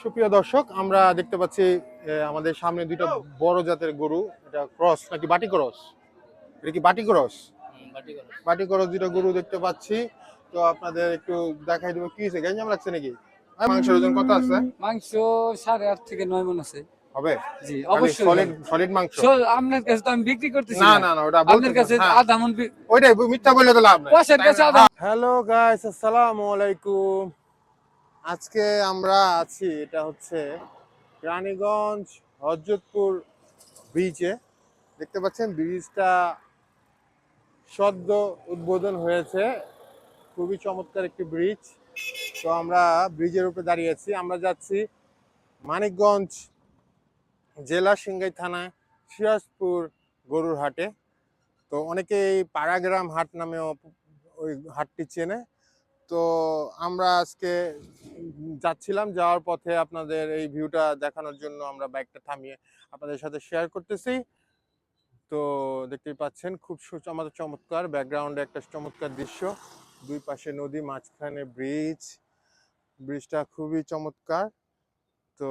সুপ্রিয় দর্শক আমরা দেখতে পাচ্ছি আমাদের সামনে দুইটা বড় জাতের গরু এটা ক্রস নাকি বাটি ক্রস? এটা কি বাটি ক্রস? বাটি ক্রস। দুইটা গরু দেখতে পাচ্ছি। তো আপনাদের একটু দেখাই দেবো কি হয়েছে? গ্যাঞ্জাম লাগছে নাকি? মাংসের ওজন কত আছে? মাংস সাড়ে আট থেকে নয় মন আছে। হবে? জি অবশ্যই সলিড সলিড মাংস? আপনার কাছে তো আমি বিক্রি করতেছি না না। না না ওটা আপনার কাছে আধা মন ওইটাই মিথ্যা বললে তো লাভ নাই। কাছে আধা হ্যালো গাইস আসসালামু আলাইকুম। আজকে আমরা আছি, এটা হচ্ছে রানীগঞ্জ হজরতপুর ব্রিজে। দেখতে পাচ্ছেন, ব্রিজটা সদ্য উদ্বোধন হয়েছে। খুবই চমৎকার একটি ব্রিজ। তো আমরা ব্রিজের উপরে দাঁড়িয়ে আছি। আমরা যাচ্ছি মানিকগঞ্জ জেলা সিংগাই থানা, সিরাজপুর গরুর হাটে তো অনেকেই পাড়াগ্রাম হাট নামেও ওই হাটটি চেনে। তো আমরা আজকে যাচ্ছিলাম, যাওয়ার পথে আপনাদের এই ভিউটা দেখানোর জন্য আমরা বাইকটা থামিয়ে আপনাদের সাথে শেয়ার করতেছি। তো দেখতেই পাচ্ছেন, খুব আমাদের চমৎকার ব্যাকগ্রাউন্ডে একটা চমৎকার দৃশ্য। দুই পাশে নদী, মাঝখানে ব্রিজ ব্রিজটা খুবই চমৎকার। তো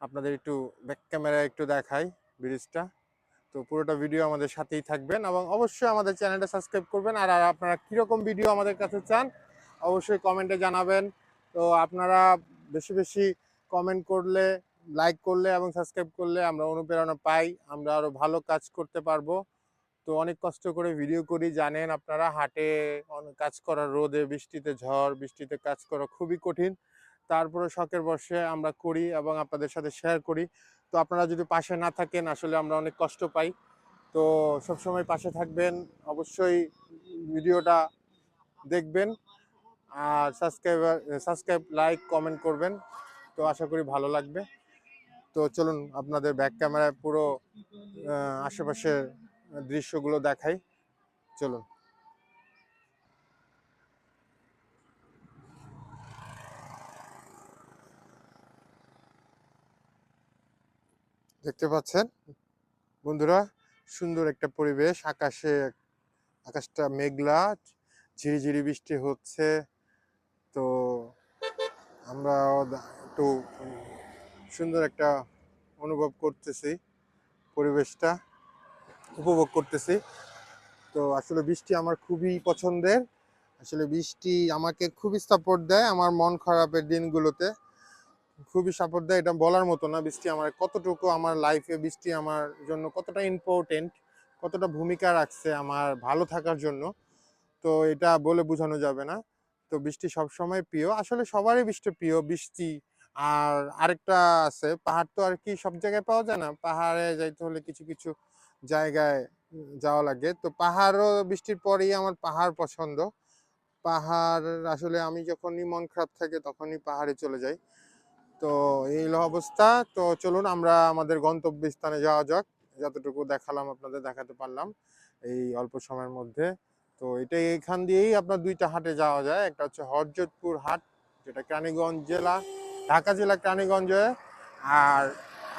আপনাদের একটু ব্যাক ক্যামেরায় একটু দেখাই ব্রিজটা তো পুরোটা ভিডিও আমাদের সাথেই থাকবেন এবং অবশ্যই আমাদের চ্যানেলটা সাবস্ক্রাইব করবেন। আর আপনারা কীরকম ভিডিও আমাদের কাছে চান, অবশ্যই কমেন্টে জানাবেন। তো আপনারা বেশি বেশি কমেন্ট করলে লাইক করলে এবং সাবস্ক্রাইব করলে আমরা অনুপ্রেরণা পাই। আমরা আরও ভালো কাজ করতে পারব। তো অনেক কষ্ট করে ভিডিও করি, জানেন আপনারা, হাটে অনেক কাজ করা রোদে, বৃষ্টিতে ঝড়, বৃষ্টিতে কাজ করা খুবই কঠিন। তারপরে শখের বসে আমরা করি এবং আপনাদের সাথে শেয়ার করি। তো আপনারা যদি পাশে না থাকেন, আসলে আমরা অনেক কষ্ট পাই। তো সবসময় পাশে থাকবেন, অবশ্যই ভিডিওটা দেখবেন আর সাবস্ক্রাইবার সাবস্ক্রাইব লাইক কমেন্ট করবেন। তো আশা করি ভালো লাগবে। তো চলুন আপনাদের ব্যাক ক্যামেরায় পুরো আশেপাশের দৃশ্যগুলো দেখাই। চলুন। দেখতে পাচ্ছেন? বন্ধুরা, সুন্দর একটা পরিবেশ। আকাশে, আকাশটা মেঘলা ঝিরিঝিরি বৃষ্টি হচ্ছে। তো আমরা একটু সুন্দর একটা অনুভব করতেছি পরিবেশটা, উপভোগ করতেছি। তো আসলে বৃষ্টি আমার খুবই পছন্দের। আসলে বৃষ্টি আমাকে খুবই সাপোর্ট দেয় আমার মন খারাপের দিনগুলোতে। খুবই সাপোর্ট দেয়। এটা বলার মতো না, বৃষ্টি আমার কতটুকু আমার লাইফে বৃষ্টি আমার জন্য কতটা ইম্পর্টেন্ট কতটা ভূমিকা রাখছে আমার ভালো থাকার জন্য, তো এটা বলে বোঝানো যাবে না। তো বৃষ্টি সবসময় প্রিয়। আসলে সবারই বৃষ্টি প্রিয়, বৃষ্টি আর আরেকটা আছে, পাহাড় তো আর কি সব জায়গায় পাওয়া যায় না। পাহাড়ে যাইতে হলে কিছু কিছু জায়গায় যাওয়া লাগে। তো পাহাড়ও বৃষ্টির পরেই আমার পাহাড় পছন্দ। পাহাড় আসলে আমি যখনই মন খারাপ থাকে তখনই পাহাড়ে চলে যাই। তো এই অবস্থা। তো চলুন আমরা আমাদের গন্তব্য স্থানে যাওয়া যাক। যতটুকু দেখালাম আপনাদের, দেখাতে পারলাম এই অল্প সময়ের মধ্যে। তো এটা এখান দিয়েই আপনার দুইটা হাটে যাওয়া যায়। একটা হচ্ছে হরজতপুর হাট, যেটা কেরানীগঞ্জ জেলা, ঢাকা জেলা কেরানীগঞ্জে। আর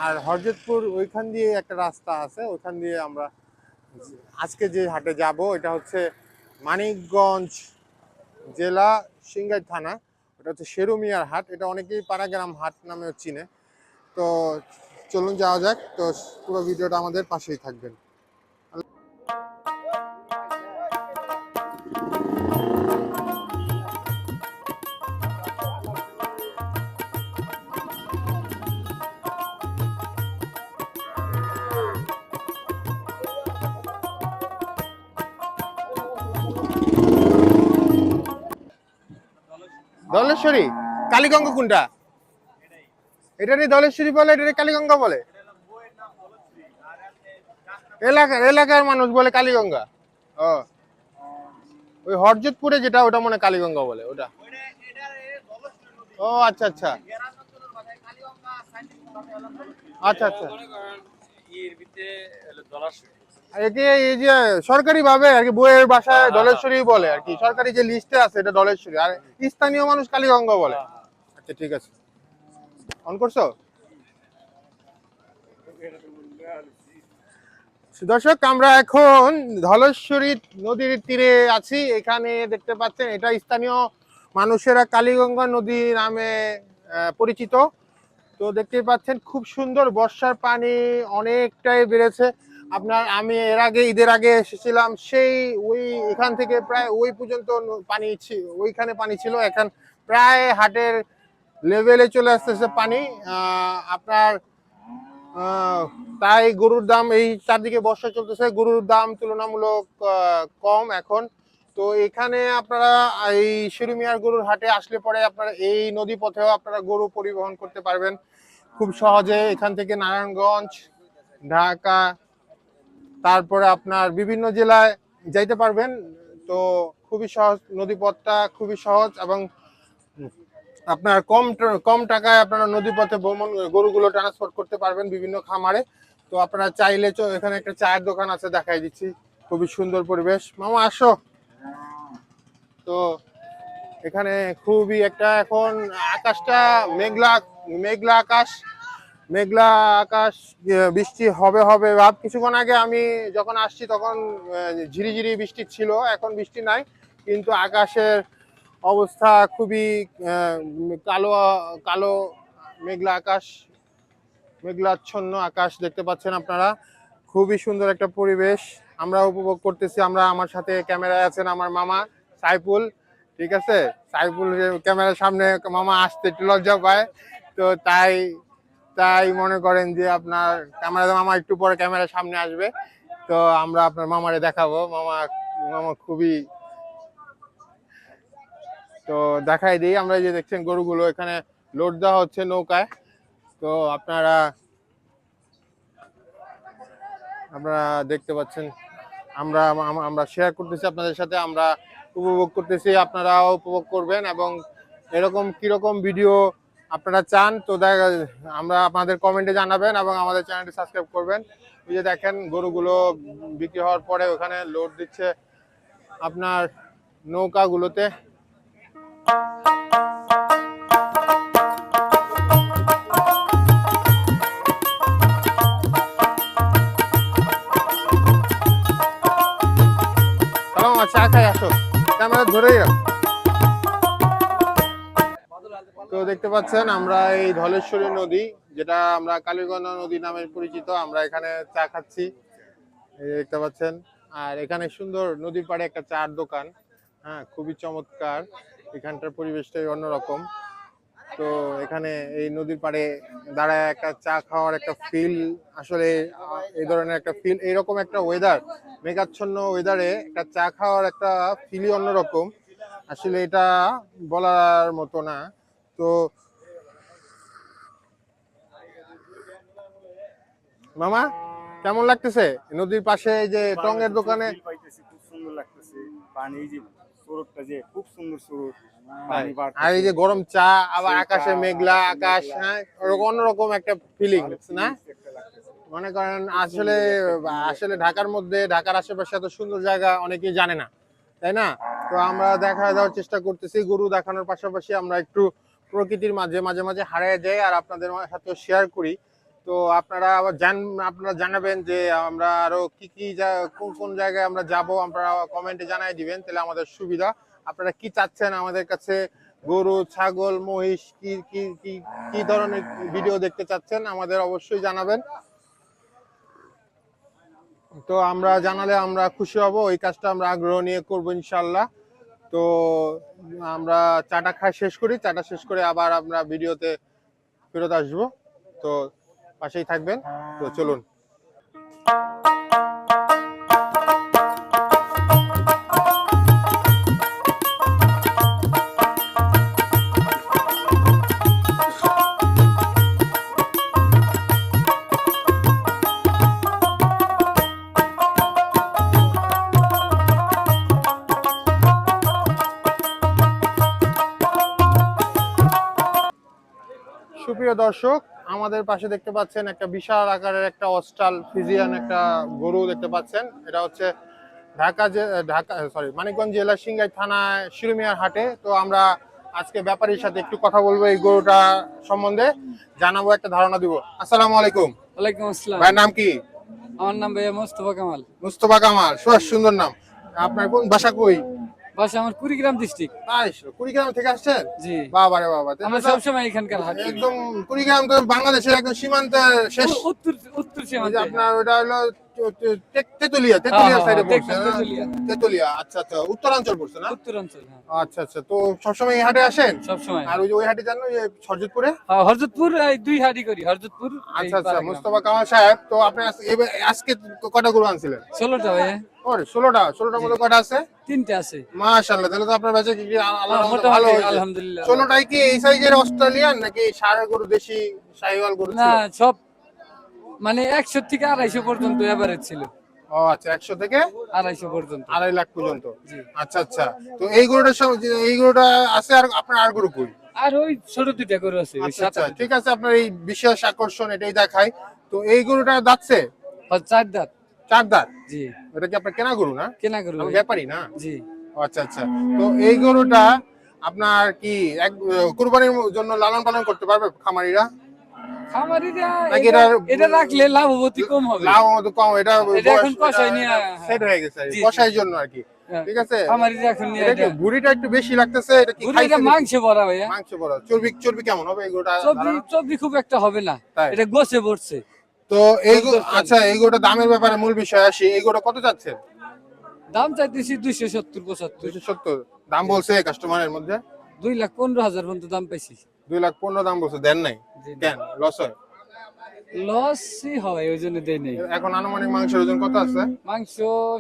আর হরজতপুর ওইখান দিয়ে একটা রাস্তা আছে। ওইখান দিয়ে আমরা আজকে যে হাটে যাব, এটা হচ্ছে মানিকগঞ্জ জেলা সিংগাই থানা। এটা হচ্ছে শেরুমিয়ার হাট, এটা অনেকেই পাড়াগ্রাম হাট নামেও চিনে। তো চলুন যাওয়া যাক, তো পুরো ভিডিওটা আমাদের পাশেই থাকবেন। দলেশ্বরী? কালীগঙ্গা কোনটা? এটারই ধলেশ্বরী বলে এটারই কালীগঙ্গা বলে? এলাকার এলাকার মানুষ বলে কালীগঙ্গা। ও। ওই হরজতপুরে যেটা, ওটা মনে কালীগঙ্গা বলে, ওটা। ও আচ্ছা আচ্ছা। আচ্ছা আচ্ছা। আর একে এই যে সরকারি ভাবে আর কি বইয়ের ভাষায় দলেশ্বরী বলে আর কি। সরকারি যে লিস্টে আছে এটা দলেশ্বরী। আর স্থানীয় মানুষ কালীগঙ্গা বলে। আচ্ছা ঠিক আছে। অন করছ? দর্শক আমরা এখন ধলেশ্বরী নদীর তীরে আছি। এখানে দেখতে পাচ্ছেন এটা স্থানীয় মানুষেরা কালীগঙ্গা নদী নামে পরিচিত। তো দেখতে পাচ্ছেন খুব সুন্দর বর্ষার পানি অনেকটাই বেড়েছে। আপনার আমি এর আগে, ঈদের আগে এসেছিলাম, সেই ওই এখান থেকে প্রায় ওই পর্যন্ত পানি ওইখানে পানি ছিল। এখন প্রায় হাটের লেভেলে চলে আসতেছে পানি। আপনার তাই গরুর দাম এই চারদিকে বর্ষা চলতেছে। গরুর দাম তুলনামূলক কম এখন। তো এখানে আপনারা এই শিরুমিয়ার গরুর হাটে আসলে পরে আপনারা এই নদী পথেও আপনারা গরু পরিবহন করতে পারবেন। খুব সহজে এখান থেকে নারায়ণগঞ্জ, ঢাকা তারপরে আপনার বিভিন্ন জেলায় যাইতে পারবেন। তো খুবই সহজ নদীপথটা খুবই সহজ এবং আপনার কম কম টাকায় আপনারা নদীপথে ভ্রমণ, গরুগুলো ট্রান্সপোর্ট করতে পারবেন বিভিন্ন খামারে। তো আপনারা চাইলে এখানে একটা চায়ের দোকান আছে, দেখাই দিচ্ছি। খুবই সুন্দর পরিবেশ। মামা, আসো। তো এখানে খুবই একটা এখন আকাশটা মেঘলা মেঘলা আকাশ। মেঘলা আকাশ বৃষ্টি হবে হবে। ভাব, কিছুক্ষণ আগে আমি যখন আসছি তখন ঝিরিঝিরি বৃষ্টি ছিল, এখন বৃষ্টি নাই। কিন্তু আকাশের অবস্থা খুবই কালো কালো, মেঘলা আকাশ, মেঘলাচ্ছন্ন আকাশ দেখতে পাচ্ছেন আপনারা। খুবই সুন্দর একটা পরিবেশ আমরা উপভোগ করতেছি। আমরা আমার সাথে ক্যামেরায় আছেন আমার মামা সাইফুল, ঠিক আছে? সাইফুল ক্যামেরার সামনে মামা আসতে একটু লজ্জা পায়। তো তাই তাই মনে করেন যে আপনার ক্যামেরা মামা একটু পরে ক্যামেরার সামনে আসবে। তো আমরা আপনার মামারে দেখাবো। মামা মামা খুবই তো দেখাই দিই। আমরা যে দেখছেন গরুগুলো, এখানে লোড দেওয়া হচ্ছে নৌকায়। তো আপনারা আপনারা দেখতে পাচ্ছেন, আমরা আমরা শেয়ার করতেছি আপনাদের সাথে, আমরা উপভোগ করতেছি, আপনারাও উপভোগ করবেন এবং এরকম কীরকম ভিডিও আপনারা চান তো আমরা আপনাদের কমেন্টে জানাবেন এবং আমাদের চ্যানেলটি সাবস্ক্রাইব করবেন। এই যে দেখেন, গরুগুলো বিক্রি হওয়ার পরে ওখানে লোড দিচ্ছে আপনার নৌকাগুলোতে। চা খাই, আসো। ক্যামেরা ধরেই রাখো দেখতে পাচ্ছেন, আমরা এই ধলেশ্বরী নদী, যেটা আমরা কালীগঙ্গা নদী নামে পরিচিত, আমরা এখানে চা খাচ্ছি দেখতে পাচ্ছেন। আর এখানে সুন্দর নদীর পাড়ে একটা চার দোকান হ্যাঁ খুবই চমৎকার, এখানটার পরিবেশটাই অন্যরকম। তো এখানে এই নদীর পাড়ে দাঁড়ায় একটা চা খাওয়ার একটা ফিল আসলে এই ধরনের একটা ফিল এরকম একটা ওয়েদার মেঘাচ্ছন্ন ওয়েদারে একটা চা খাওয়ার একটা ফিলই অন্যরকম। আসলে এটা বলার মতো না। তো মামা কেমন লাগতেছে? নদীর পাশে এই যে টঙ্গের দোকানে খুব সুন্দর লাগতেছে। পানি যে স্রোতটা যে খুব সুন্দর স্রোত আর এই যে গরম চা আবার আকাশে মেঘলা আকাশ হ্যাঁ অন্যরকম একটা ফিলিং না? মনে করেন আসলে আসলে ঢাকার মধ্যে ঢাকার আশেপাশে এত সুন্দর জায়গা অনেকেই জানে না তাই না? তো আমরা দেখা দেওয়ার চেষ্টা করতেছি গরু দেখানোর পাশাপাশি আমরা একটু প্রকৃতির মাঝে মাঝে মাঝে হারিয়ে যাই আর আপনাদের সাথে শেয়ার করি। তো আপনারা আবার জান, আপনারা জানাবেন যে আমরা আরও কি কি কোন কোন জায়গায় আমরা যাব, আপনারা কমেন্টে জানাই দিবেন, তাহলে আমাদের সুবিধা। আপনারা কি চাচ্ছেন আমাদের কাছে? গরু, ছাগল, মহিষ, কি কি কি কি ধরনের ভিডিও দেখতে চাচ্ছেন, আমাদের অবশ্যই জানাবেন। তো আমরা জানালে আমরা খুশি হব ওই কাজটা আমরা আগ্রহ নিয়ে করব ইনশাল্লাহ তো আমরা চাটা খাই শেষ করি, চাটা শেষ করে আবার আমরা ভিডিওতে ফেরত আসব। তো পাশেই থাকবেন। তো চলুন। সুপ্রিয় দর্শক আমাদের পাশে দেখতে পাচ্ছেন একটা বিশাল আকারের একটা অস্টাল ফিজিয়ান একটা গরু দেখতে পাচ্ছেন। এটা হচ্ছে ঢাকা যে ঢাকা সরি মানিকগঞ্জ জেলার সিংগাই থানায় শিরুমিয়ার হাটে। তো আমরা আজকে ব্যাপারীর সাথে একটু কথা বলব এই গরুটা সম্বন্ধে জানাব একটা ধারণা দিব। আসসালামু আলাইকুম। ওয়ালাইকুম আসসালাম। ভাই নাম কি? আমার নাম ভাইয়া মোস্তফা কামাল। মুস্তফা কামাল সুন্দর নাম। আপনার কোন বাসা কই? বাসা আমার কুড়িগ্রাম ডিস্ট্রিক্ট কুড়িগ্রাম থেকে আসছেন? জি। বাবা রে বাবা আমরা সবসময় এখানকার হাট। একদম কুড়িগ্রাম তো বাংলাদেশের একদম সীমান্তের শেষ। উত্তর উত্তর সীমান্তে। আপনার ওটা হলো তেতুলিয়া তেতুলিয়া হ্যাঁ, সাইডে হ্যাঁ, পড়ছে তেতুলিয়া। তেতুলিয়া আচ্ছা আচ্ছা উত্তরাঞ্চল পড়ছে না? উত্তরাঞ্চল হ্যাঁ। আচ্ছা আচ্ছা তো সবসময় এই হাটে আসেন? সবসময়। আর ওই ওই হাটে জানো যে সরজিৎপুরে হ্যাঁ, হরজতপুর দুই হাটই করি হরজতপুর আচ্ছা আচ্ছা মুস্তফা কামাল সাহেব তো আপনি আজকে কটা গরু আনছিলেন? ষোলোটা ভাই ওরে ষোলোটা ষোলোটার মধ্যে কটা আছে? তিনটে আছে। মাশাআল্লাহ তাহলে তো আপনার বেঁচে কি ভালো আলহামদুলিল্লাহ। ষোলোটাই কি এই সাইজের অস্ট্রেলিয়ান নাকি সারা গরু দেশি গরু না সব মানে একশো থেকে আড়াইশো পর্যন্ত এভারেজ ছিল। ও আচ্ছা একশো থেকে আড়াইশো পর্যন্ত। আড়াই লাখ পর্যন্ত। আচ্ছা আচ্ছা। তো এই সঙ্গে এই গরুটা আছে আর আপনার আর গরু কই? আর ওই ছোট দুইটা করে আছে আচ্ছা আচ্ছা। ঠিক আছে আপনার এই বিশেষ আকর্ষণ এটাই দেখাই তো এই গরুটা আর চার দাঁত। চার দাঁত? জি। এটা কি আপনার কেনা গরু না? কেনা করো আমি ব্যাপারী না? জি। আচ্ছা আচ্ছা। তো এই গরুটা আপনার কি এক কুরবানির জন্য লালন পালন করতে পারবে খামারিরা? খামারিরা এটা রাখলে লাভবতী কম হবে। লাভ কম এটা এটা এখন কষাই নিয়ে, সেট হয়ে গেছে জি, জি। কষাই জন্য আর কি। ঠিক আছে? খামারিরা এখন নিয়ে এটা কি একটু বেশি লাগতেছে? এটা কি খাইছে মাংস ভরা ভাইয়া। মাংস বড় চর্বি চর্বি কেমন হবে এই গরুটা চর্বি চর্বি খুব একটা হবে না। এটা গোছে পড়ছে তো এই আচ্ছা এই গরুটা দামের ব্যাপারে মূল বিষয় আসি। এই গরুটা কত যাচ্ছে দাম চাইতেছি দুইশো সত্তর পঁচাত্তর। দুইশো সত্তর। দাম বলছে কাস্টমারের মধ্যে? দুই লাখ পনেরো হাজার পর্যন্ত দাম পাইছি। দুই লাখ পনেরো দাম বলছে দেন নাই। কেন লস হয় লসই হয়? ওই জন্য দেয় নাই এখন আনুমানিক মাংসের ওজন কত আছে মাংস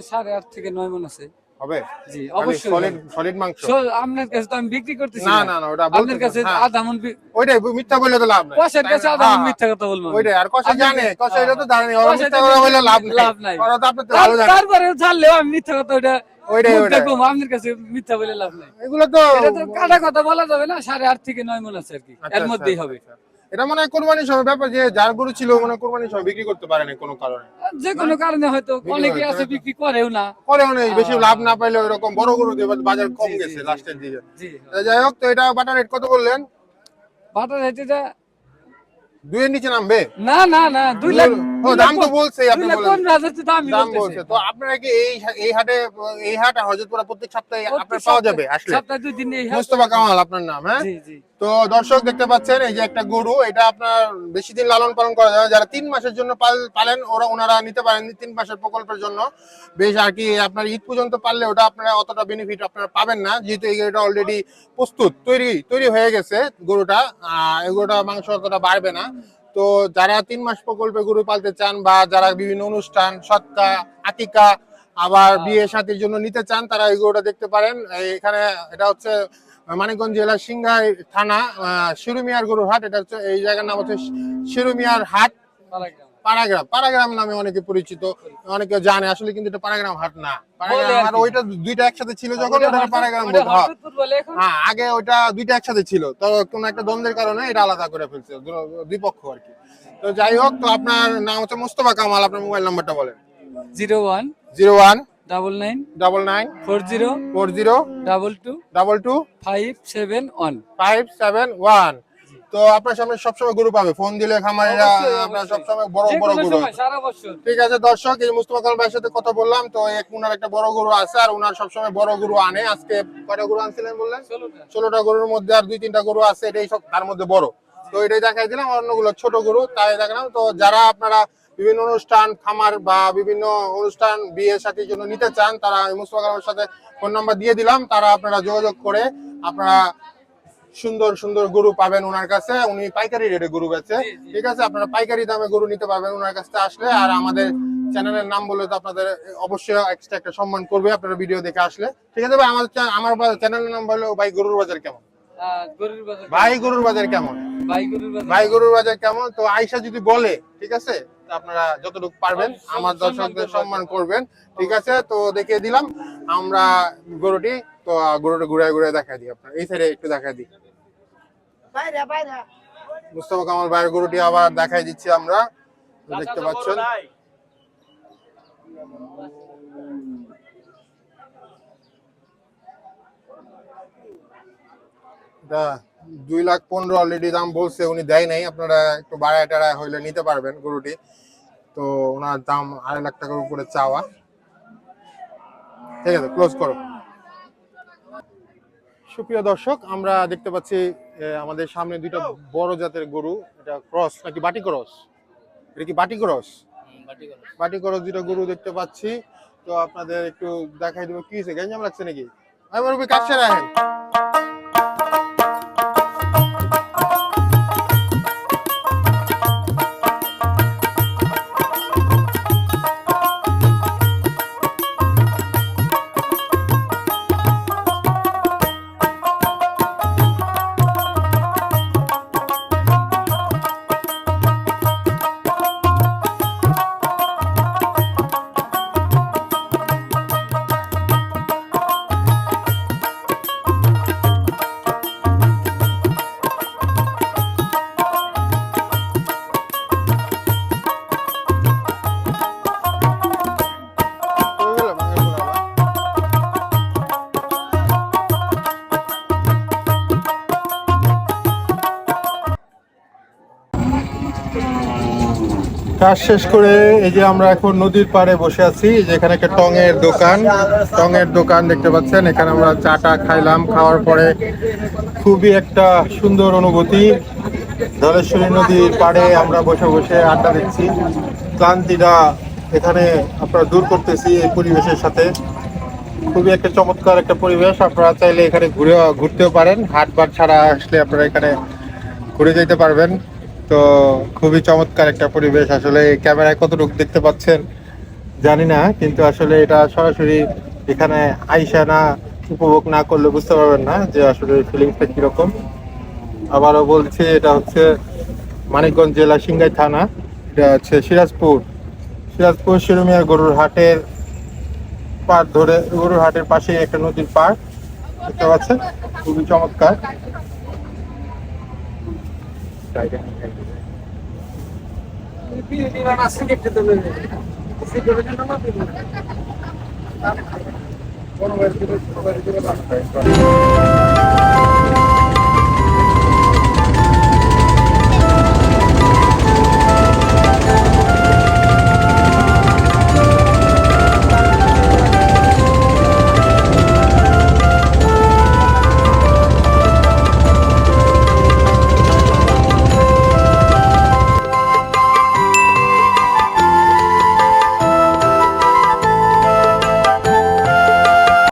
সাড়ে আট থেকে নয় মন আছে হবে? জি অবশ্যই সলিড সলিড মাংস। আপনার কাছে তো আমি বিক্রি করতেছি না না। না ওটা আপনার কাছে হ্যাঁ। আধা মন ওইটাই মিথ্যা বললে তো লাভ নাই। কষার কাছে আধা মন হ্যাঁ, মিথ্যা কথা বলব। ওইটাই আর কষা জানে কষা এটা তো জানে ওরা মিথ্যা কথা বললে লাভ নাই লাভ নাই। ওরা তো আপনি তো ভালো জানেন। জানলেও আমি মিথ্যা কথা ওইটাই, ওইটাই। আপনার কাছে মিথ্যা বলে লাভ নাই। এগুলো তো এটা তো কাটা কথা বলা যাবে না সাড়ে আট থেকে নয় মন আছে আর কি। আচ্ছা, এর মধ্যেই আচ্ছা, হবে। আচ্ছা। এটা মনে হয় কোরবানির সময় ব্যাপার যে যার গরু ছিল মনে কোরবানির সময় বিক্রি করতে পারে না কোনো কারণে। যে কোনো কারণে হয়তো অনেকে আছে বিক্রি করেও না। করেও অনেক বেশি। লাভ না পাইলে ওইরকম বড় গরু দিয়ে বাজার কম গেছে লাস্টের দিকে। যাই হোক তো এটা বাটার রেট কত বললেন? বাটার হেঁটেটা দুইয়ের নিচে নামবে? না না না দুই লাখ ও দাম তো বলছেই আপনি বলেন। পনেরো হাজার তো দাম বলছে। তো আপনারা কি এই এই হাটে এই হাট প্রত্যেক সপ্তাহে আপনার পাওয়া যাবে আসলে? সপ্তাহে দুই দিন এই হাট- মুস্তফা কামাল আপনার নাম হ্যাঁ? জি জি। তো দর্শক দেখতে পাচ্ছেন এই যে একটা গরু এটা আপনার বেশি দিন লালন পালন করা যাবে যারা তিন মাসের জন্য পালেন ওরা ওনারা নিতে পারেন তিন মাসের প্রকল্পের জন্য। বেশ আর কি আপনার ঈদ পর্যন্ত পারলে ওটা আপনারা অতটা বেনিফিট আপনারা পাবেন না। যেহেতু এই গরুটা অলরেডি প্রস্তুত তৈরি তৈরি হয়ে গেছে গরুটা আহ, এই গরুটা মাংস অতটা বাড়বে না। তো যারা তিন মাস প্রকল্পে গরু পালতে চান বা যারা বিভিন্ন অনুষ্ঠান সত্তা আতিকা আবার বিয়ে সাথীর জন্য নিতে চান তারা এই গরুটা দেখতে পারেন। এখানে এটা হচ্ছে মানিকগঞ্জ জেলার সিংহাই থানা আহ, শিরুমিয়ার গরুর হাট। এটা হচ্ছে এই জায়গার নাম হচ্ছে শিরুমিয়ার হাট। পাড়াগ্রাম। পাড়াগ্রাম নামে অনেকে পরিচিত অনেকে জানে আসলে কিন্তু এটা পাড়াগ্রাম হাট না। পাড়াগ্রাম আর আর ওইটা দুইটা একসাথে ছিল যখন ওটা পাড়াগ্রাম হ্যাঁ। আগে ওইটা দুইটা একসাথে ছিল। তো কোন একটা দ্বন্দ্বের কারণে এটা আলাদা করে ফেলছে দুই পক্ষ আর কি। তো যাই হোক তো আপনার নাম হচ্ছে মোস্তফা কামাল আপনার মোবাইল নাম্বারটা বলেন। Zero one zero one double nine double nine four zero four zero double two double two five seven one. Five seven one. তো আপনার সামনে সবসময় গরু পাবে। ফোন দিলে খামারিরা আপনার সবসময় বড় বড় গরু ঠিক আছে দর্শক এই মুস্তফা কাল ভাইয়ের সাথে কথা বললাম। তো এক উনার একটা বড় গরু আছে আর উনার সবসময় বড় গরু আনে। আজকে কয়টা গরু আনছিলেন বললেন? ষোলোটা। গরুর মধ্যে আর দুই তিনটা গরু আছে এটাই সব তার মধ্যে বড়। তো এটাই দেখাই দিলাম অন্যগুলো ছোট গরু তাই দেখালাম। তো যারা আপনারা বিভিন্ন অনুষ্ঠান খামার বা বিভিন্ন অনুষ্ঠান বিয়ে সাথীর জন্য নিতে চান তারা মুস্তফা কালামের সাথে ফোন নাম্বার দিয়ে দিলাম। তারা আপনারা যোগাযোগ করে আপনারা সুন্দর সুন্দর গরু পাবেন ওনার কাছে। উনি পাইকারি রেটে গরু বেচে। ঠিক আছে? আপনারা পাইকারি দামে গরু নিতে পারবেন ওনার কাছে আসলে। আর আমাদের চ্যানেলের নাম বলে তো আপনাদের অবশ্যই এক্সট্রা একটা সম্মান করবে আপনারা ভিডিও দেখে আসলে। ঠিক আছে ভাই? আমার চা- আমার চ্যানেলের নাম হলো ভাই গরুর বাজার কেমন? ভাই গরুর বাজার কেমন? ভাই গরুর বাজার কেমন? তো আয়সা যদি বলে ঠিক আছে? আপনারা যতটুকু পারবেন আমার দর্শকদের। সম্মান করবেন। ঠিক আছে? তো দেখিয়ে দিলাম। আমরা গরুটি তো গরুটা ঘুরে ঘুরে দেখা দিই আপনার। এই সাইডে একটু দেখা দিই। মুস্তফা কামাল ভাইয়ের গরুটি আবার দেখাই দিচ্ছি আমরা। দেখতে পাচ্ছেন? দুই লাখ পনেরো অলরেডি দাম বলছে উনি দেয় নাই। আপনারা একটু বাড়ায় টাড়ায় হইলে নিতে পারবেন গরুটি। তো ওনার দাম আড়াই লাখ টাকার উপরে চাওয়া। ঠিক আছে ক্লোজ করো। সুপ্রিয় দর্শক আমরা দেখতে পাচ্ছি আমাদের সামনে দুইটা বড় জাতের গরু এটা ক্রস নাকি বাটি ক্রস? এটা কি বাটি ক্রস? বাটি ক্রস। দুইটা গরু দেখতে পাচ্ছি। তো আপনাদের একটু দেখাই দেবো কি হয়েছে গ্যাঞ্জাম লাগছে নাকি? আমার কাছে রাখেন কাজ শেষ করে এই যে আমরা এখন নদীর পাড়ে বসে আছি, এই যে এখানে একটা টঙের দোকান। টঙের দোকান দেখতে পাচ্ছেন, এখানে আমরা চাটা খাইলাম, খাওয়ার পরে খুবই একটা সুন্দর অনুভূতি। ধলেশ্বরী নদীর পাড়ে আমরা বসে বসে আড্ডা দিচ্ছি। ক্লান্তিটা এখানে আপনারা দূর করতেছি এই পরিবেশের সাথে। খুবই একটা চমৎকার একটা পরিবেশ, আপনারা চাইলে এখানে ঘুরে ঘুরতেও পারেন। হাট বাট ছাড়া আসলে আপনারা এখানে ঘুরে যেতে পারবেন। তো খুবই চমৎকার একটা পরিবেশ। আসলে ক্যামেরায় কতটুকু দেখতে পাচ্ছেন জানি না, কিন্তু আসলে এটা সরাসরি এখানে আইসা না, উপভোগ না করলে বুঝতে পারবেন না যে আসলে ফিলিংসটা কীরকম। আবারও বলছি, এটা হচ্ছে মানিকগঞ্জ জেলা সিংগাই থানা, এটা হচ্ছে সিরাজপুর। সিরাজপুর শিরুমিয়া গরুর হাটের পার ধরে, গরুর হাটের পাশে একটা নদীর পার দেখতে পাচ্ছেন? খুবই চমৎকার। আছে